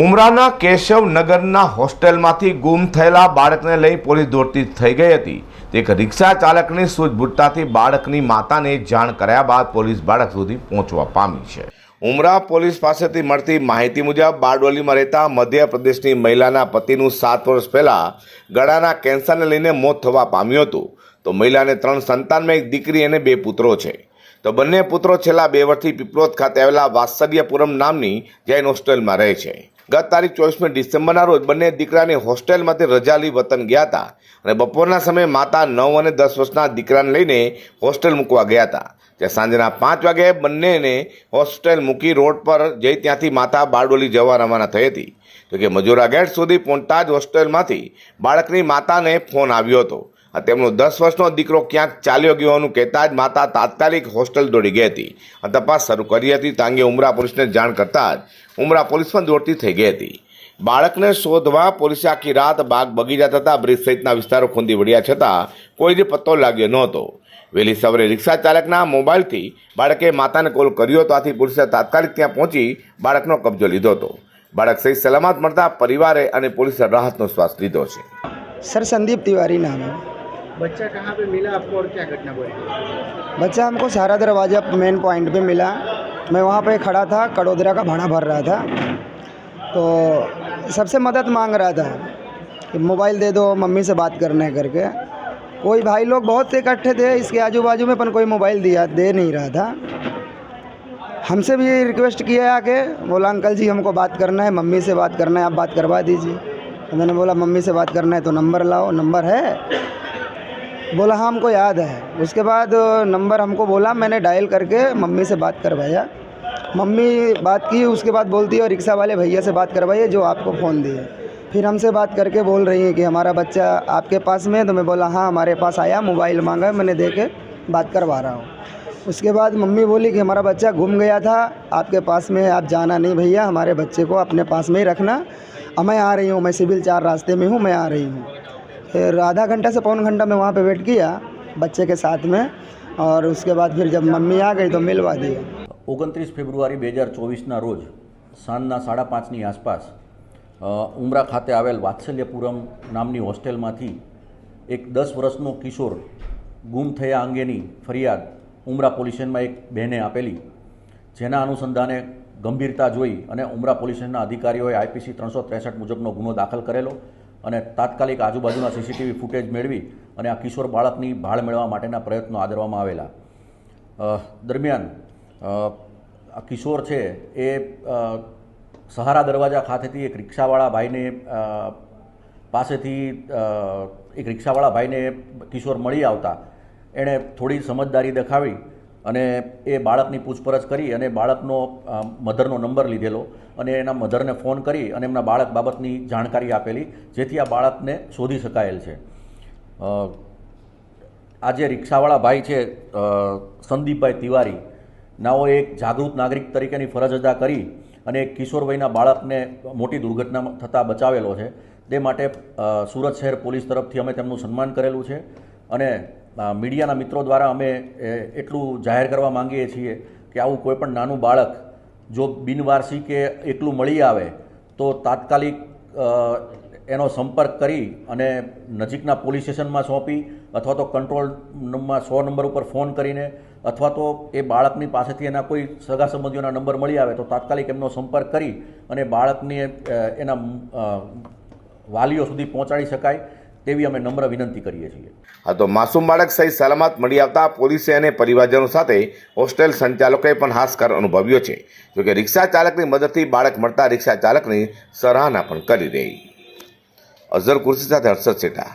ઉમરાના કેશવનગરના હોસ્ટેલમાંથી ગુમ થયેલા બાળકને લઈ પોલીસ દોડતી થઈ ગઈ હતી. તે એક રિક્ષા ચાલકની સૂઝબૂઝતાથી બાળકની માતાને જાણ કર્યા બાદ પોલીસ બાળક સુધી પહોંચવા પામી છે. ઉમરા પોલીસ પાસેથી મળતી માહિતી મુજબ બારડોલીમાં રહેતા મધ્યપ્રદેશની મહિલાના પતિનું સાત વર્ષ પહેલાં ગળાના કેન્સરને લઈને મોત થવા પામ્યું હતું. તો મહિલાને ત્રણ સંતાનમાં, એક દીકરી અને બે પુત્રો છે. તો બંને પુત્રો છેલ્લા બે વર્ષથી પીપલોદ ખાતે આવેલા વાત્સલ્યપુરમ નામની જૈન હોસ્ટેલમાં રહે છે. ગત તારીખ ચોવીસમી ડિસેમ્બરના રોજ બંને દીકરાની હોસ્ટેલમાંથી રજા લઈ વતન ગયા હતા અને બપોરના સમયે માતા નવ અને દસ વર્ષના દીકરાને લઈને હોસ્ટેલ મૂકવા ગયા હતા. ત્યાં સાંજના પાંચ વાગે બંનેને હોસ્ટેલ મૂકી રોડ પર જઈ ત્યાંથી માતા બારડોલી જવા રવાના થઈ હતી. તો કે મજૂરા ગેટ સુધી પહોંચતા જ હોસ્ટેલમાંથી બાળકની માતાને ફોન આવ્યો હતો. તેમનો દસ વર્ષનો દીકરો ક્યાંક ચાલ્યો ગયો હોવાનું કહેતા જ માતા તાત્કાલિક હોસ્ટેલ દોડી ગઈ હતી. અને તપાસ શરૂ કરી હતી તે અંગે ઉમરા પોલીસને જાણ કરતાં જ ઉમરા પોલીસ પણ દોડતી થઈ ગઈ હતી. બાળકને શોધવા પોલીસે આખી રાત બાગ બગીચા થતાં બ્રિજ સહિતના વિસ્તારો ખૂંદી વળ્યા છતાં કોઈ કોઈને પત્તો લાગ્યો નહોતો. વહેલી સવારે રિક્ષા ચાલકના મોબાઈલથી બાળકે માતાને કોલ કર્યો હતો આથી પોલીસે તાત્કાલિક ત્યાં પહોંચી બાળકનો કબજો લીધો હતો. બાળક સહિત સલામત મળતા પરિવારે અને પોલીસે રાહતનો શ્વાસ લીધો છે. સર, સંદીપ તિવારી નામ. बच्चा कहाँ पे मिला आपको और क्या घटना हुई? बच्चा हमको सारा दरवाज़ा मेन पॉइंट पे मिला। मैं वहाँ पे खड़ा था, कड़ोदरा का भाड़ा भर रहा था। तो सबसे मदद मांग रहा था कि मोबाइल दे दो, मम्मी से बात करना है करके। कोई भाई लोग बहुत से इकट्ठे थे, इसके आजू बाजू में पर कोई मोबाइल दिया, दे नहीं रहा था। हमसे भी रिक्वेस्ट किया आके, बोला, अंकल जी, हमको बात करना है, मम्मी से बात करना है, आप बात करवा दीजिए। तो मैंने बोला, मम्मी से बात करना है तो नंबर लाओ, नंबर है। बोला हाँ हमको याद है। उसके बाद नंबर हमको बोला, मैंने डायल करके मम्मी से बात करवाया। मम्मी बात की, उसके बाद बोलती है रिक्शा वाले भैया से बात करवाइए जो आपको फ़ोन दिए। फिर हमसे बात करके बोल रही हैं कि, हमारा बच्चा आपके पास में तो मैं बोला हाँ हमारे पास आया मोबाइल मांगा, मैंने दे के बात करवा रहा हूँ। उसके बाद मम्मी बोली कि, हमारा बच्चा घूम गया था, आपके पास में आप जाना नहीं भैया, हमारे बच्चे को अपने पास में ही रखना। मैं आ रही हूँ, मैं सिविल चार रास्ते में हूँ, मैं आ रही हूँ। फिर आधा घंटा से पौन घंटा मैं वहाँ पे वेट किया बच्चे के साथ में और उसके बाद फिर जब मम्मी आ गई तो मिलवा दिया ઓગણત્રીસ ફેબ્રુઆરી બે હજાર ચોવીસના રોજ સાંજના સાડા પાંચની આસપાસ અ, ઉમરા ખાતે આવેલ વાત્સલ્યપુરમ નામની હોસ્ટેલમાંથી એક દસ વર્ષનો કિશોર ગુમ થયા અંગેની ફરિયાદ ઉમરા પોલીસ સ્ટેશનમાં એક બહેને આપેલી જેના અનુસંધાને ગંભીરતા જોઈ અને ઉમરા પોલીસ સ્ટેશનના અધિકારીઓએ આઈપીસી ત્રણસો ત્રેસઠ મુજબનો ગુનો દાખલ કરેલો અને તાત્કાલિક આજુબાજુના સીસીટીવી ફૂટેજ મેળવી અને આ કિશોર બાળકની ભાળ મેળવવા માટેના પ્રયત્નો આદરવામાં આવેલા. દરમિયાન આ કિશોર છે એ સહારા દરવાજા ખાતેથી એક રિક્ષાવાળા ભાઈને પાસેથી એક રિક્ષાવાળા ભાઈને કિશોર મળી આવતા. એણે થોડી સમજદારી દેખાવી અને એ બાળકની પૂછપરછ કરી અને બાળકનો મધરનો નંબર લીધેલો અને એના મધરને ફોન કરી અને એમના બાળક બાબતની જાણકારી આપેલી, જેથી આ બાળકને શોધી શકાયેલ છે. આ જે રિક્ષાવાળા ભાઈ છે સંદીપભાઈ તિવારી, નાઓ એક જાગૃત નાગરિક તરીકેની ફરજ અદા કરી અને એક કિશોરભાઈના બાળકને મોટી દુર્ઘટના થતાં બચાવેલો છે. તે માટે સુરત શહેર પોલીસ તરફથી અમે તેમનું સન્માન કરેલું છે અને મીડિયાના મિત્રો દ્વારા અમે એટલું જાહેર કરવા માંગીએ છીએ કે આવું કોઈ પણ નાનું બાળક જો બિનવારસી કે એકલું મળી આવે, તો તાત્કાલિક એનો સંપર્ક કરી અને નજીકના પોલીસ સ્ટેશનમાં સોંપી અથવા તો કંટ્રોલમાં સો નંબર ઉપર ફોન કરીને અથવા તો એ બાળકની પાસેથી એના કોઈ સગા સંબંધીઓના નંબર મળી આવે તો તાત્કાલિક એમનો સંપર્ક કરી અને બાળકને એના વાલીઓ સુધી પહોંચાડી શકાય. તેવી અમે નમ્ર વિનંતી કરીએ છીએ. આ તો માસૂમ બાળક સહિત સલામત મળી આવતા પોલીસે અને પરિવારજનો સાથે હોસ્ટેલ સંચાલકોએ પણ હાશકાર અનુભવ્યો છે. જોકે રિક્ષા ચાલકની મદદથી બાળક મળતા રિક્ષા ચાલકની સરાહના પણ કરી રહી. અઝર કુર્સી સાથે હર્ષદ સેઠા